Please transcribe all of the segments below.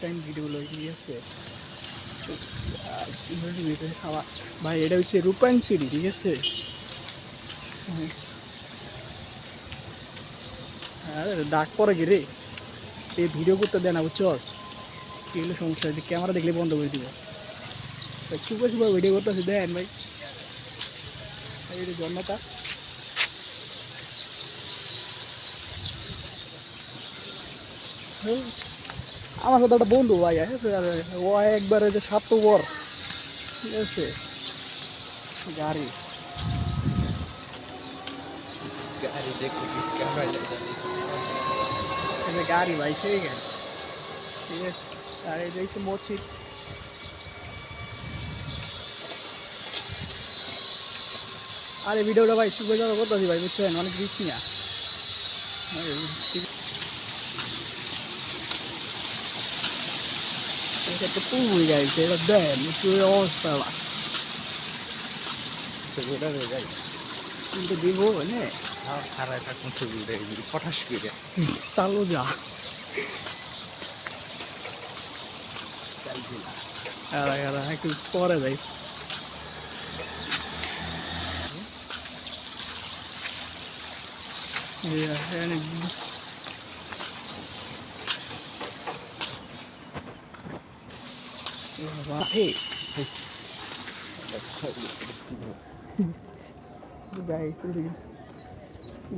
Time video লই ঠিক আছে। ভিতরে খাওয়া। ভাই, এটা হচ্ছে রূপায়ণ সিটি ঠিক আছে? হ্যাঁ। ডাক পরে কি রে? এই ভিডিও করতে দেয় না, বুঝছস? হলো সমস্যা? যে ক্যামেরা দেখলে বন্ধ করে দিব। চুপে চুপে ভিডিও করতেছি, দেন ভাই। এই যে জন্মটা হুম। আমার সাথে একটা বন্ধু ভাই ও একবারে যে স্বার্থপর ঠিক আছে গাড়ি। গাড়ি দেখে গাড়ি ভাই সেই গাড়ি। ঠিক আছে? আর এটা হচ্ছে মসজিদ। আর এই ভিডিওটা ভাই চুপে যাওয়া করতেছি ভাই বুঝছেন? অনেক রিচ নিয়া একটা পুরুই গাইছে এটা দেন একটু অবস্থা কিন্তু দিব মানে ফটাস করে চালু যা একটু পরে যাই এই এখানে বাবা, এই guys, এদিকে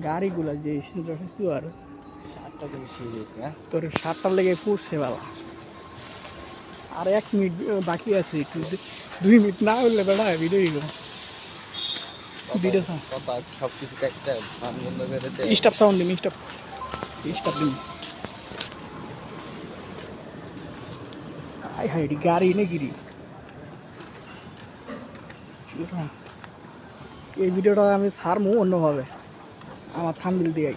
গাড়িগুলা যে তুই আর সাতটা করে সিরিয়াস হ্যাঁ? তোর সাতটার লেগে পড়ছে বাবা আর এক মিনিট বাকি আছে একটু। দুই মিনিট না হলে বেড়া ভিডিও ভিডিও সব কিছু স্টাফ সাউন্ড দিন স্টাফ স্টাফ দিন হাই হাই এটি গাড়ি নে গিরি। এই ভিডিওটা আমি ছাড়মু অন্যভাবে। আমার থামবিল দিয়ে